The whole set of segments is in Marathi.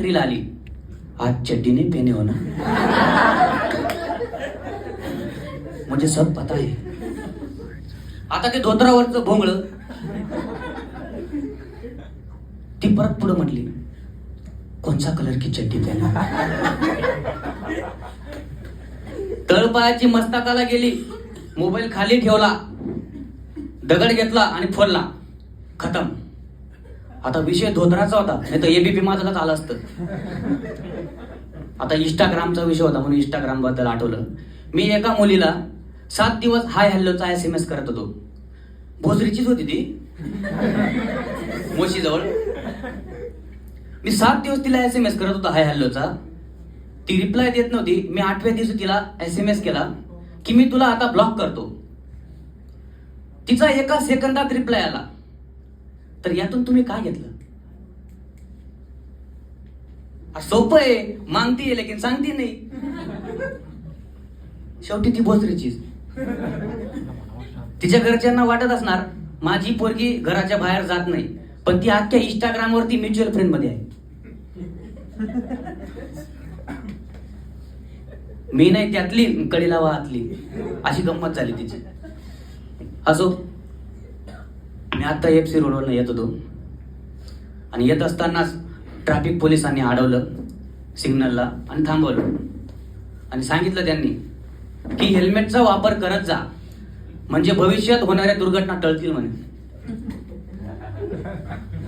रील आली. आज चड्डी नहीं पहने हो ना? मुझे सब पता है. आता ते धोत्रावरचं भोंगळ. ती परत पुढे म्हटली कोणचा कलर की चड्डी पहना तळपायाची मस्तकाला गेली मोबाईल खाली ठेवला दगड घेतला आणि फोडला. खतम. आता विषय धोत्राचा होता. नाही तर एबीपी माझाच आलं असतं. आता इंस्टाग्रामचा विषय होता म्हणून इंस्टाग्रामबद्दल आठवलं. मी एका मुलीला सात दिवस हाय हॅलोचा एस एम एस करत होतो. भोसरीचीच होती ती. मोशीजवळ. मी सात दिवस तिला एस एम एस करत होतो हाय हॅलोचा. ती रिप्लाय देत नव्हती. मी आठव्या दिवशी तिला एस एम एस केला की मी तुला आता ब्लॉक करतो. तिचा एका सेकंदात रिप्लाय आला. तर यातून तुम्ही काय घेतलं? सोपं आहे. मागती लेकिन सांगती नाही. शेवटी ती भोसरीचीच. तिच्या घरच्यांना वाटत असणार माझी पोरगी घराच्या बाहेर जात नाही पण ती अख्ख्या इंस्टाग्रामवरती म्युच्युअल फ्रेंडमध्ये आहे. मी नाही त्यातली कडीला वाहतली. अशी गंमत झाली तिची. असो. मी आता एफ सी रोडवरनं येत होतो. आणि येत असतानाच ट्रॅफिक पोलिसांनी अडवलं सिग्नलला आणि थांबवलं. आणि सांगितलं त्यांनी की हेल्मेटचा वापर करत जा. म्हणजे भविष्यात होणाऱ्या दुर्घटना टळतील म्हणे.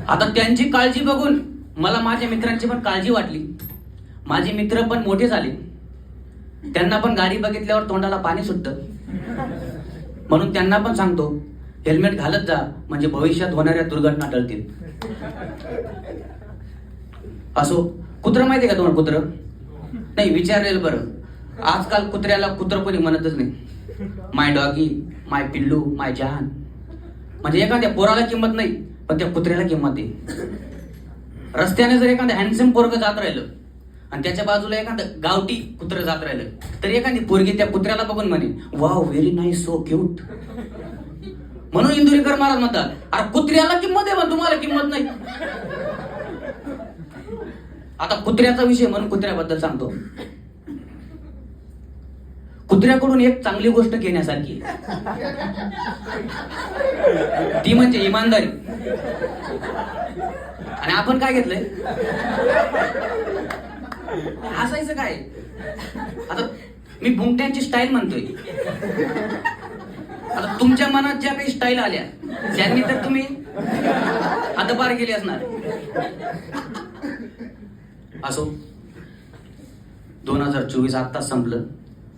आता त्यांची काळजी बघून मला माझ्या मित्रांची पण काळजी वाटली. माझे मित्र पण मोठे झाले. त्यांना पण गाडी बघितल्यावर तोंडाला पाणी सुटतं. म्हणून त्यांना पण सांगतो हेल्मेट घालत जा म्हणजे भविष्यात होणाऱ्या दुर्घटना टळतील. असो कुत्र माहिती आहे का तुम्हाला कुत्र? नाही विचारेल बरं. आजकाल कुत्र्याला कुत्र कोणी म्हणतच नाही. माय डॉगी माय पिल्लू माय जहान. म्हणजे एखाद्या पोराला किंमत नाही पण त्या कुत्र्याला किंमत आहे. रस्त्याने जर एखादं हँडसम पोरग जात राहिलं आणि त्याच्या बाजूला एखादं गावठी कुत्र जात राहिलं तर एखादी पोरगी त्या कुत्र्याला बघून म्हणे wow very nice so cute म्हणून इंदुरीकर महाराज म्हणतात अरे कुत्र्याला किंमत आहे पण तुम्हाला किंमत नाही. आता कुत्र्याचा विषय म्हणून कुत्र्याबद्दल सांगतो. कुत्र्याकडून एक चांगली गोष्ट घेण्यासारखी ती म्हणजे इमानदारी. आणि आपण काय घेतलंय? असायचं काय? आता मी भुंगट्यांची स्टाईल म्हणतोय. आता तुमच्या मनात ज्या काही स्टाईल आल्या त्यांनी तर तुम्ही हद्दपार केली असणार. असो दोन हजार चोवीस आत्ता संपलं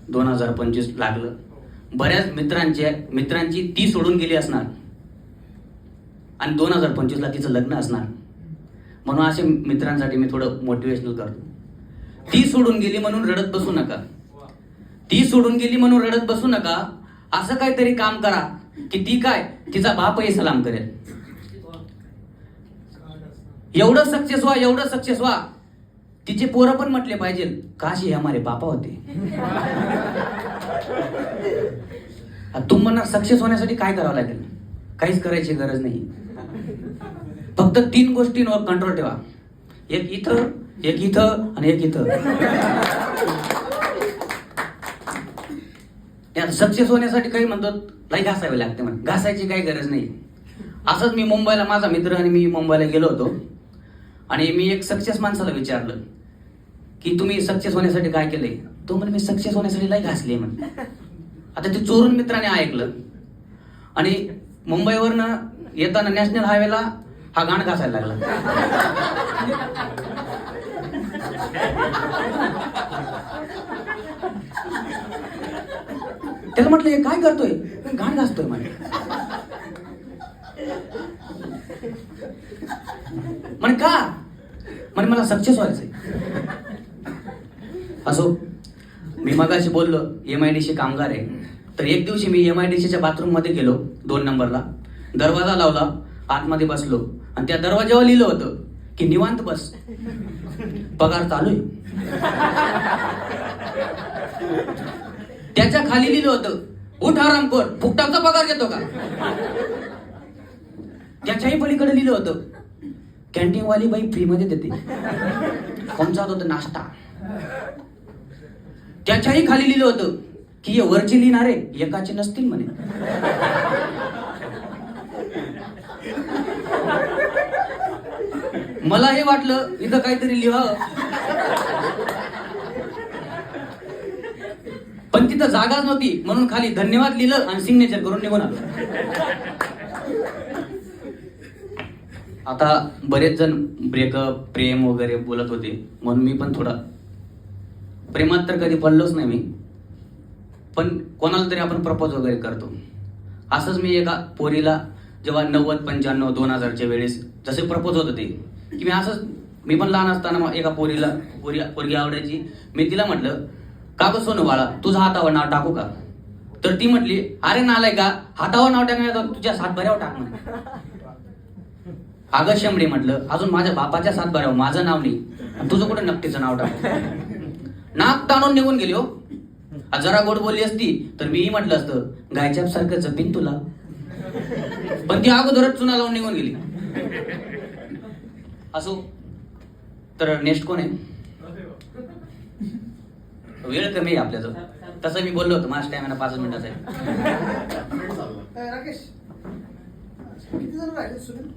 दोन हजार पंचवीस लागलं. बऱ्याच मित्रांच्या मित्रांची ती सोडून गेली असणार. आणि दोन हजार पंचवीसला तिचं लग्न असणार. म्हणून असे मित्रांसाठी मी थोडं मोटिवेशनल करतो. ती सोडून गेली म्हणून रडत बसू नका. ती सोडून गेली म्हणून रडत बसू नका. असं काहीतरी काम करा की ती काय? तिचा बापही सलाम करेल. एवढं सक्सेस व्हा एवढं सक्सेस व्हा. तिचे पोरं पण म्हटले पाहिजे काश हे हमारे पापा होते. तुम म्हणणार सक्सेस होण्यासाठी काय करावं लागेल? काहीच करायची गरज नाही. फक्त तीन गोष्टींवर कंट्रोल ठेवा. एक इथं एक इथं आणि एक इथं. त्या सक्सेस होण्यासाठी काही म्हणतात लाई घासावे लागते म्हणे. घासायची काही गरज नाही. असंच मी मुंबईला माझा मित्र आणि मी मुंबईला गेलो होतो. आणि मी एक सक्सेस माणसाला विचारलं की तुम्ही सक्सेस होण्यासाठी काय केलंय तो म्हणे मी सक्सेस होण्यासाठी लाई घासली म्हणे. आता ते चोरून मित्राने ऐकलं. आणि मुंबईवरनं येताना नॅशनल हायवेला हा गाण घासायला लागला. त्याला म्हटलं "हे काय करतोय? घाण घासतोय म्हणे. म्हणे का? म्हणे मला सक्सेस व्हायचंय असो मी मगाशी बोललो एम आय डी सी कामगार आहे. तर एक दिवशी मी एम आय डी सीच्या बाथरूममध्ये गेलो दोन नंबरला. दरवाजा लावला आतमध्ये बसलो. आणि त्या दरवाजावर लिहिलं होतं की निवांत बस. पगार चालू आहे त्याच्याखाली लिहिलं होतं उठ आरामखोर फुकटाचा पगार घेतो का? त्याच्याही पलीकडे लिहिलं होतं कॅन्टीन वाली बाई फ्री मध्ये देते. कोणचा होता नाश्ता? त्याच्याही खाली लिहिलं होतं की हे वरची लिहिणारे एकाचे नसतील म्हणे. मला हे वाटलं इथं काहीतरी लिहावं. पण तिथं जागाच नव्हती. म्हणून खाली धन्यवाद लिहिलं आणि सिग्नेचर करून निघून आलो. आता बरेच जण ब्रेकअप प्रेम वगैरे बोलत होते. म्हणून मी पण थोडा प्रेमात तर कधी पडलोच नाही मी. पण कोणाला तरी आपण प्रपोज वगैरे करतो. असंच मी एका पोरीला जेव्हा नव्वद पंच्याण्णव दोन हजारच्या वेळेस जसे प्रपोज होत होते की मी असंच मी पण लहान असताना एका पोरीला पोरी पोरगी आवडायची. मी तिला म्हटलं का ग सोनू बाळा? तुझं हातावर नाव टाकू का? तर ती म्हटली अरे नालाय का? हातावर नाव टाकण्याचा तुझ्या सातभऱ्यावर टाक म्हणे. अगं शेंबडे म्हटलं अजून माझ्या बापाच्या सातभऱ्यावर माझं नाव नाही तुझं कुठं नक्कीचं नाव टाक? नाक ताणून निघून गेली हो. जरा गोड बोलली असती तर मीही म्हटलं असतं गायच्या सारखं जपीन तुला. पण ती अगोदरच चुना लावून निघून गेली. असो तर नेक्स्ट कोण आहे? वेळ कमी आहे आपल्याजवळ तसं मी बोललो होतो माझ्या टायमाला पाच मिनिटाचा आहे राकेश किती जण राहिले सुनील?